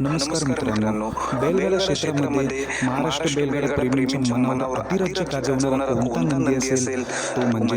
नमस्कार मित्रांनो. बैलगाडा क्षेत्रामध्ये महाराष्ट्र बैलगाडा प्रेमींच्या मनावर अतिरच्य गाजवणारा कोणता नंदी असेल? तो म्हणजे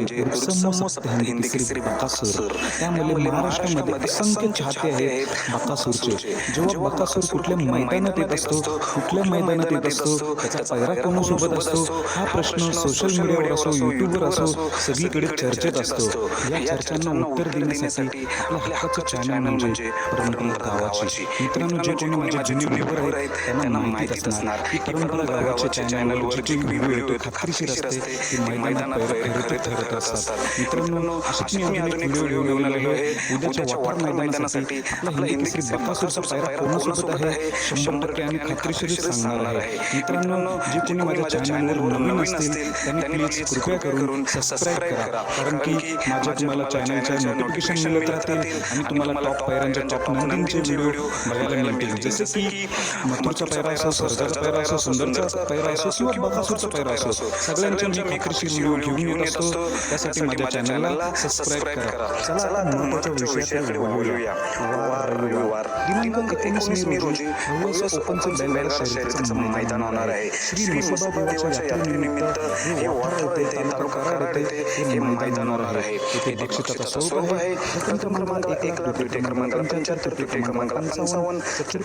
हिंदी केसरी बकासूर त्यामुळे महाराष्ट्रामध्ये असंख्य चाहते आहेत बकासूरचे जेव्हा बकासूर कुठल्या मैदानात येत असतो कुठल्या मैदानात येत असतो त्याचा पैरा कोणासोबत असतो? हा प्रश्न सोशल मीडियावर असो युट्यूबवर असो सगळीकडे चर्चेत असतो. या चर्चांना उत्तर देण्यासाठी आपल्या हक्काचं चॅनल म्हणजे गावाची मित्रांनो जे कोणी माझे जुने व्हिडिओ आहेत त्यांना माहितीच असणार. की परंपरा गावाच्या चॅनलवर जे काही व्हिडिओ येतो खात्रीशीर असते की मैदानात ठरत ठरत असतात. मित्रांनो अशीच मी व्हिडिओ घेऊन आलेलो आहे उद्याच्या वाटार मैदानासाठी आपला हिंदी पायरा कोणासोबत आहे. शंभर टक्के आणि खात्रीशीर सांगणार आहे. मित्रांनो जे कोणी माझ्या चॅनलवर नवीन असतील त्यांनी प्लीज कृपया करून सबस्क्राईब करा कारण की माझ्या तुम्हाला चॅनलच्या नोटिफिकेशन मिळत राहतील आणि तुम्हाला टॉप पायऱ्यांच्या टॉप नंदींचे व्हिडिओ बघायला मिळतील जसे की मथुरचा पैरा असो सर्जाचा पैरा असो सुंदरचा पैरा असो किंवा बकासूरचा पैरा असो सगळ्यांच्या मी खात्रीशीर व्हिडिओ घेऊन येत असतो. त्यासाठी माझ्या चॅनलला सबस्क्राईब करा. चला महत्त्वाच्या विषयाकडे बोलूया रविवार दिनांक एकोणीस मे रोजी हवेस ओपनचं बैलगाडा शर्यतीचं मैदान होणार आहे. श्री यात्रेनिमित्त हे वार तालुका कराड हे मैदान होणार आहे. येथे बक्षिसाचा स्वरूप आहे. प्रथम क्रमांक एक द्वितीय क्रमांक पंच्याहत्तर तृतीय क्रमांक पंचावन्न.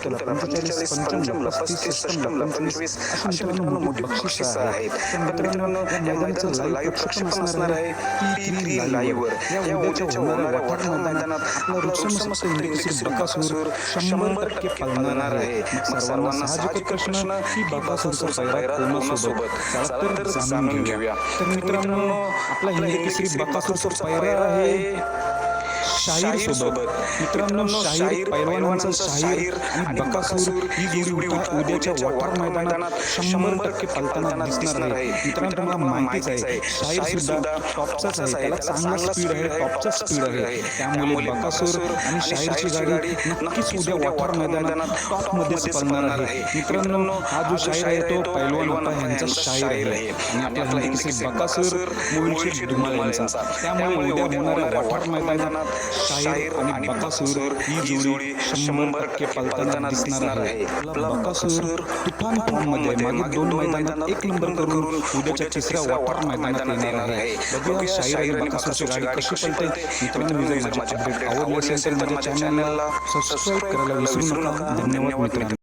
चतुर्थला पंचेचाळीस पंचावन्न पस्तीस अष्टमला पंचवीस अशी मित्रांनो मोठी बक्षिस आहेत. तर मित्रांनो या मैदानाचं लाईव्ह प्रक्षेपण असणार आहे. टी थ्री लाईव्हवर या उद्याच्या होणाऱ्या वाटार मैदानात आपला रुक्समस्त इंग्लिश बकासूर शंभर टक्के पालणार आहे. मग सर्वांना साहजिक प्रश्न की बकासूरचा पैरा कोणासोबत? चला तर जाणून घेऊया. तर मित्रांनो आपला हिंदी केसरी बकासूरचा पैरा आहे. शाहीर सोबत. मित्रांनो शाहीर पैलवानांचा शाहीर आणि बकासूर ही जोडी उद्या उद्याच्या वाटार मैदानात शंभर टक्के पलताना दिसणार आहे. मित्रांनो तुम्हाला माहितीच आहे शाहीर सुद्धा टॉपचाच आहे. त्याला चांगला स्पीड आहे टॉपचा स्पीड आहे. त्यामुळे बकासूर आणि शाहीरची गाडी नक्कीच उद्या वाटार मैदानात टॉप मध्येच पळणार आहे. मित्रांनो हा जो शाहीर आहे तो पैलवान आपा यांचा शाहीर आहे. आणि आपला हिंदी बकासूर मुळशी धुमाळ यांचा त्यामुळे उद्या होणाऱ्या वाटार मैदानात शाहीर आणि बकासूर ही जोडी शंभर टक्के पलताना दिसणार आहे. बकासूर तुफान फॉर्ममध्ये मागे दोन मैदानात एक नंबर करून उद्याच्या तिसऱ्या वाटार मैदानात येणार आहे. बघूया शाहीर आणि बकासूरची गाडी कशी पलते. मित्रांनो जर माझे अपडेट आवडले असेल तर माझ्या चॅनलला सबस्क्राईब करायला विसरू नका. धन्यवाद मित्रांनो.